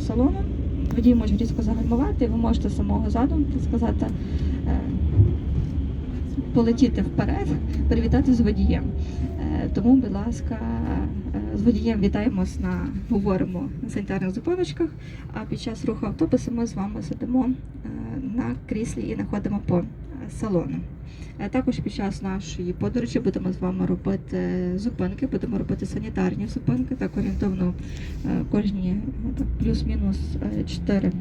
салону. Водій може різко загальмувати, ви можете самого заду, сказати, е, полетіти вперед, привітати з водієм. Е, Тому, будь ласка, е, з водієм вітаємось на говоримо на санітарних зупиночках. А під час руху автобуса ми з вами сидимо на кріслі і находимо по е, салону. Е, Також під час нашої подорожі будемо з вами робити зупинки, будемо робити санітарні зупинки, так орієнтовно е, кожні е, плюс-мінус е, 4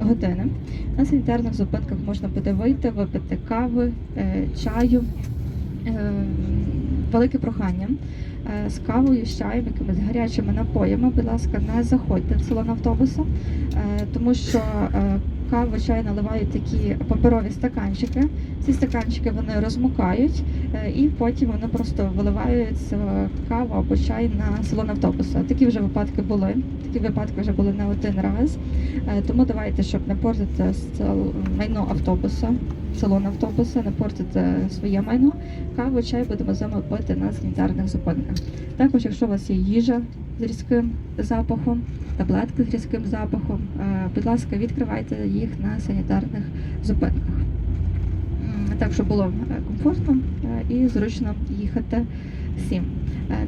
години. На санітарних зупинках можна буде вийти, випити кави, е, чаю. Е, Велике прохання е, з кавою, з чаєм, якимись гарячими напоями. Будь ласка, не заходьте в салон автобусу, е, тому що е, каву, чай наливають такі паперові стаканчики. Ці стаканчики вони розмокають, е, і потім вони просто виливають каву або чай на салон автобуса. Такі вже випадки були. Такі випадки вже були не один раз. Е, Тому давайте, щоб не портити майно автобуса, салон автобуса, не портити своє майно. Каву, чай будемо з вами пити на санітарних зупинках. Також, якщо у вас є їжа з різким запахом, таблетки з різким запахом, е, будь ласка, відкривайте їх на санітарних зупинках. Так, щоб було е, комфортно е, і зручно їхати всім.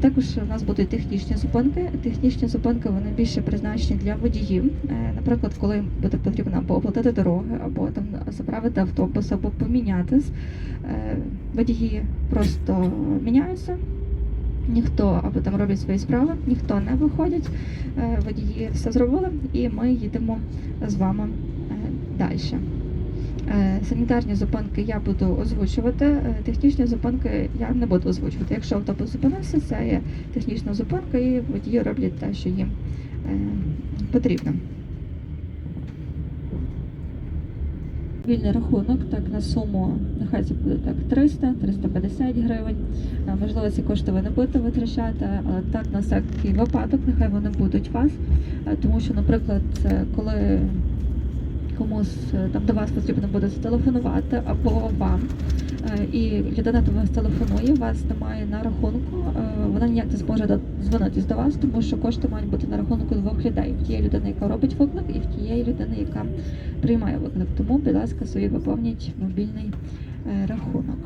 Також у нас будуть технічні зупинки. Технічні зупинки вони більше призначені для водіїв. Наприклад, коли буде потрібно або оплатити дороги, або там заправити автобус, або помінятись. Водії просто міняються. Ніхто або там роблять свої справи, ніхто не виходить. Е, Водії все зробили, і ми їдемо з вами далі. Санітарні зупинки я буду озвучувати. е, Технічні зупинки я не буду озвучувати. Якщо автобус зупинився, це є технічна зупинка, і водії роблять те, що їм е, потрібно. Вільний рахунок так на суму, нехай це буде так 300-350 гривень. Можливо, ці кошти ви не будете витрачати, але так на всякий випадок, нехай вони будуть у вас. Тому що, наприклад, коли комусь там до вас потрібно буде зателефонувати або вам, е, і людина до вас телефонує, вас немає на рахунку, е, вона ніяк не зможе дзвонитись до вас, тому що кошти мають бути на рахунку двох людей: в тієї людини, яка робить виклик, і в тієї людини, яка приймає виклик. Тому, будь ласка, собі поповніть мобільний е, рахунок.